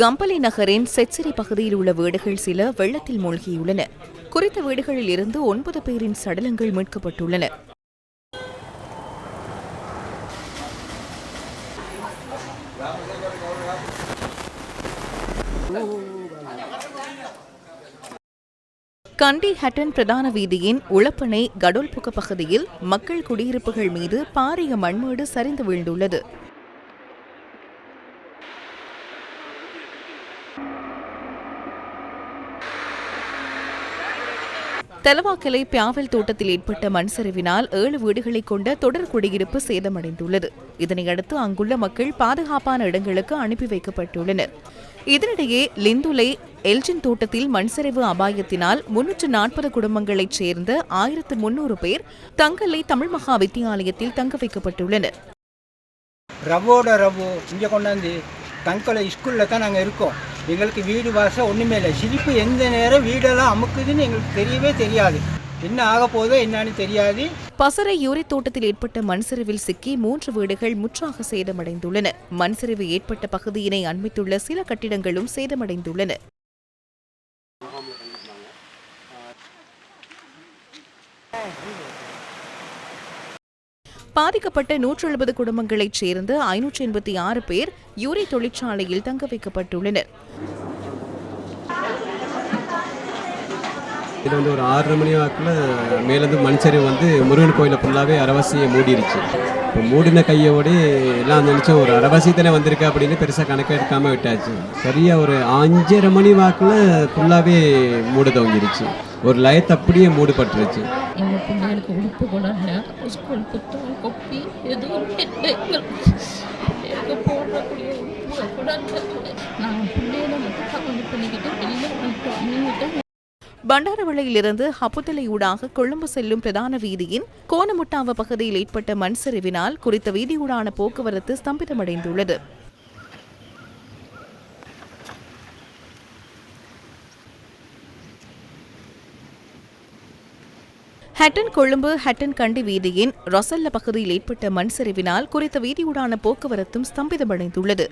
கம்பளி நகரின் செட்சிரி பகுதியில் உள்ள வீடுகள் சில வெள்ளத்தில் மூழ்கியுள்ளன. குறித்த வீடுகளில் இருந்து ஒன்பது பேரின் சடலங்கள் மீட்கப்பட்டுள்ளன. கண்டி ஹட்டன் பிரதான வீதியின் உளப்பனை கடோல்புக பகுதியில் மக்கள் குடியிருப்புகள் மீது பாரிய மண்மேடு சரிந்து வீழ்ந்துள்ளது. தலவாக்கலை பியாவல் தோட்டத்தில் ஏற்பட்ட மண் சரிவினால் ஏழு வீடுகளை கொண்ட தொடர் குடியிருப்பு சேதமடைந்துள்ளது. இதனையடுத்து அங்குள்ள மக்கள் பாதுகாப்பான இடங்களுக்கு அனுப்பி வைக்கப்பட்டுள்ளனர். இதனிடையே லிந்துலை எல்ஜின் தோட்டத்தில் மண்சரிவு அபாயத்தினால் முன்னூற்று நாற்பது குடும்பங்களைச் சேர்ந்த ஆயிரத்து முன்னூறு பேர் தங்கலை தமிழ் மகா வித்தியாலயத்தில் தங்க வைக்கப்பட்டுள்ளனர். ரவோட ரவோ இங்கே கொண்டாந்து தங்கலை ஸ்கூலில் தான் நாங்கள் இருக்கோம். எங்களுக்கு வீடு வாசல் ஒன்றுமே இல்லை. சிரிப்பு எந்த நேரம் வீடெல்லாம் அமுக்குதுன்னு எங்களுக்கு தெரியவே தெரியாது. என்ன ஆக போதோ என்னன்னு தெரியாது. பசறை யூரி தோட்டத்தில் ஏற்பட்ட மண்சரிவில் சிக்கி மூன்று வீடுகள் முற்றாக சேதமடைந்துள்ளன. மண்சரிவு ஏற்பட்ட பகுதியினை அண்மித்துள்ள சில கட்டிடங்களும் சேதமடைந்துள்ளன. பாதிக்கப்பட்ட நூற்று எழுபது குடும்பங்களைச் சேர்ந்த ஐநூற்றி எண்பத்தி ஆறு பேர் யூரி தொழிற்சாலையில் தங்க வைக்கப்பட்டுள்ளனர். இது வந்து ஒரு ஆறரை மணி வாக்கில் மேலேருந்து மண் வந்து முருகன் கோயிலை ஃபுல்லாகவே அரவாசியை மூடிருச்சு. இப்போ மூடின கையோடு எல்லாம் நினச்சோம் ஒரு அரவாசி தானே வந்திருக்கா அப்படின்னு பெருசாக கணக்கு எடுக்காமல் விட்டாச்சு. சரியாக ஒரு அஞ்சரை மணி வாக்கில் ஃபுல்லாகவே மூட துவங்கிருச்சு. ஒரு லயத்து அப்படியே மூடுபட்டுருச்சு எங்கள் பிள்ளைகளுக்கு உடுப்பு கூட இல்லை ஸ்கூல் புத்தகம் கொப்பி எதுவும் இல்லை. போடக்கூடிய உடுப்பு கூட நாங்கள் பிள்ளைகளை மட்டும் பண்ணிக்கிட்டு வெளியில் வந்துட்டோம் நீங்கிட்ட பண்டாரவளையிலிருந்து ஹப்புத்தலையூடாக கொழும்பு செல்லும் பிரதான வீதியின் கோனமுட்டாவ பகுதியில் ஏற்பட்ட மண் சரிவினால் குறித்த வீதியூடான போக்குவரத்து ஸ்தம்பிதமடைந்துள்ளது. ஹட்டன் கொழும்பு ஹட்டன் கண்டி வீதியின் ரொசல்ல பகுதியில் ஏற்பட்ட மண் சரிவினால் குறித்த வீதியூடான போக்குவரத்தும் ஸ்தம்பிதமடைந்துள்ளது.